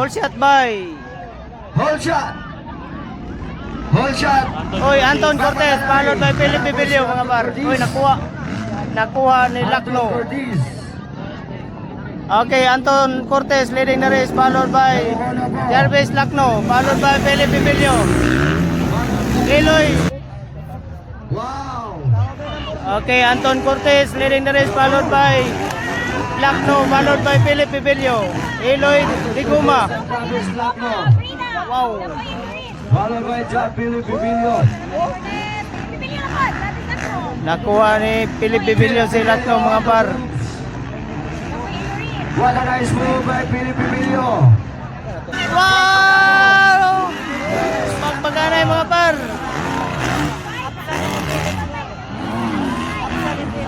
Hold shot by. Hold shot. Hold shot. Oy, Anton Cortez, followed by Philip Bibilio, mga par. Oy, nakuha. Nakuha ni. Cortez. Okay, Anton Cortez leading the race, followed by Jarvis Lakno, followed by Philip Bibilio. Eloy. Wow. Okay, Anton Cortez leading the race, followed by Lakno, followed by Philip Bibilio. Eloy Diguma. Wow. Followed by John Billy Bibilio. Nakuha ni Philip Bibilio si Lakno, mga par. What a nice move by Billy Bibilio. Wow! Magpaganay mga par.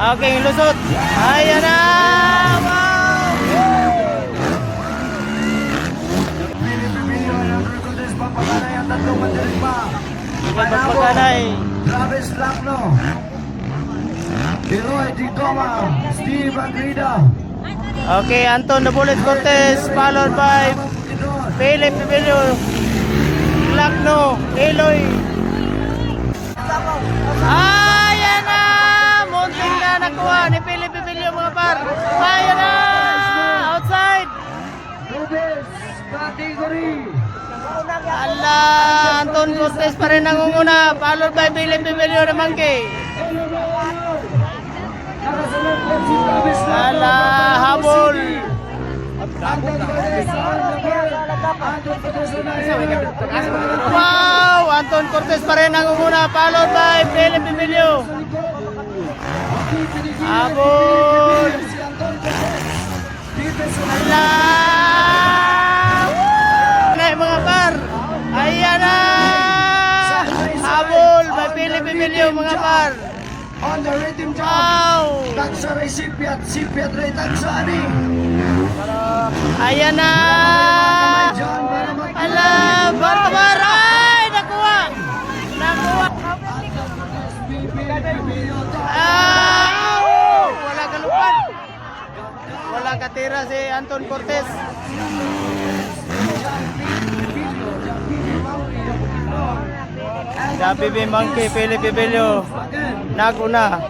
Okay, lusot. Ayan na! Lacno. Eloy Digoma. Steve Agrida. Okay, Anton the Bullet Cortez followed by Philip Bibilio. Lacno, Eloy. Ayan na! Munting na nakuha ni Philip Bibilio mga par. Ayan na! Outside! Rubens category. Ala, Anton Cortez pa rin nangunguna. Followed by si Travis Lacno. Ala, habol. Wow! Anton Cortez pa rin nangunguna. Followed by Philip Bibilio. Habol. Ala! Bibilio mga par. On the rhythm job. Wow! Tagsa ray sipiat, sipiat ray tagsa ani. Ayan na! Ala! Barbar! Ay! Nakuha! Nakuha! Ah! Wala kalupad! Wala katira si Anton Cortez. Sabi ni Monkey, Philip Bibilio, naguna.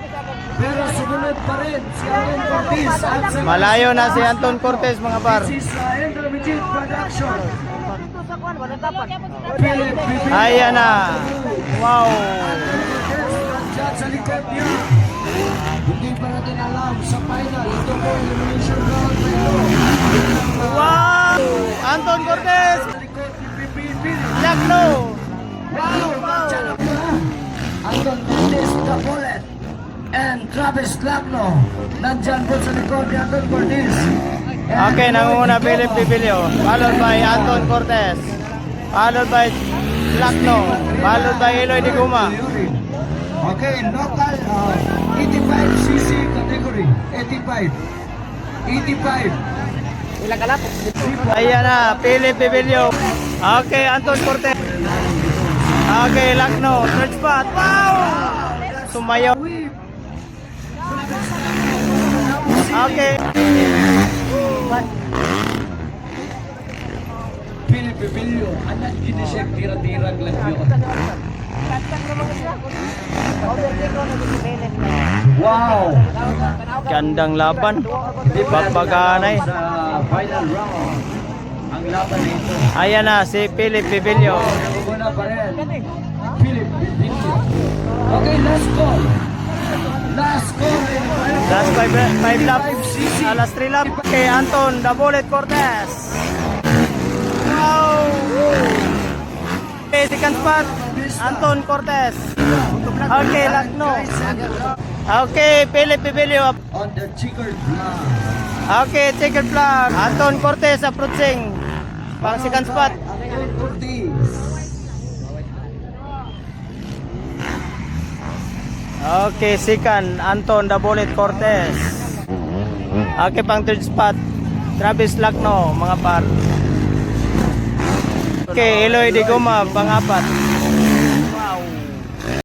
Pero sumunod pa rin si Anton Cortez at sa Malayo na si Anton Cortez mga bar. This is uh, Intermediate Production. Philip Bibi. Ayan na. Wow. Sa likod niya. Hindi pa natin alam sa final. Ito po elimination round. Wow! Anton Cortez! Sa. Lagno! Bullet. And Travis Lacno. Nandyan po sa likod ni Anton Cortez. Okay, nangunguna Philip Bibilio. Followed by Anton Cortez. Followed by Lagno. Followed by Eloy Diguma. Okay, local uh, 85cc category. 85. 85. Ilang kalap? Ayan na, Philip Bibilio. Okay, Anton Cortez. Okay, Lagno. Third spot. Wow! Whip. Okay. Philip Bibilio, anak gini siya tira-tirag lang yun. Wow! Gandang laban. Pagpaganay. Sa final round, ang laban nito. Ayan na, si Philip Bibilio. Philip. Okay, last call. Last call. Last 5 5 lap. Ah, last 3 lap. Okay, Anton, bullet Cortez. Wow! Okay, second spot. Anton Cortez. Okay, Lagno. Okay, Philip Bibilio. On the checkered flag. Okay, checkered flag. Anton Cortez approaching. Pang second spot. Anton Okay, second. Anton, the bullet Cortez. Okay, pang third spot. Travis Lagno, mga par. Okay, Eloy Diguma, pang-apat.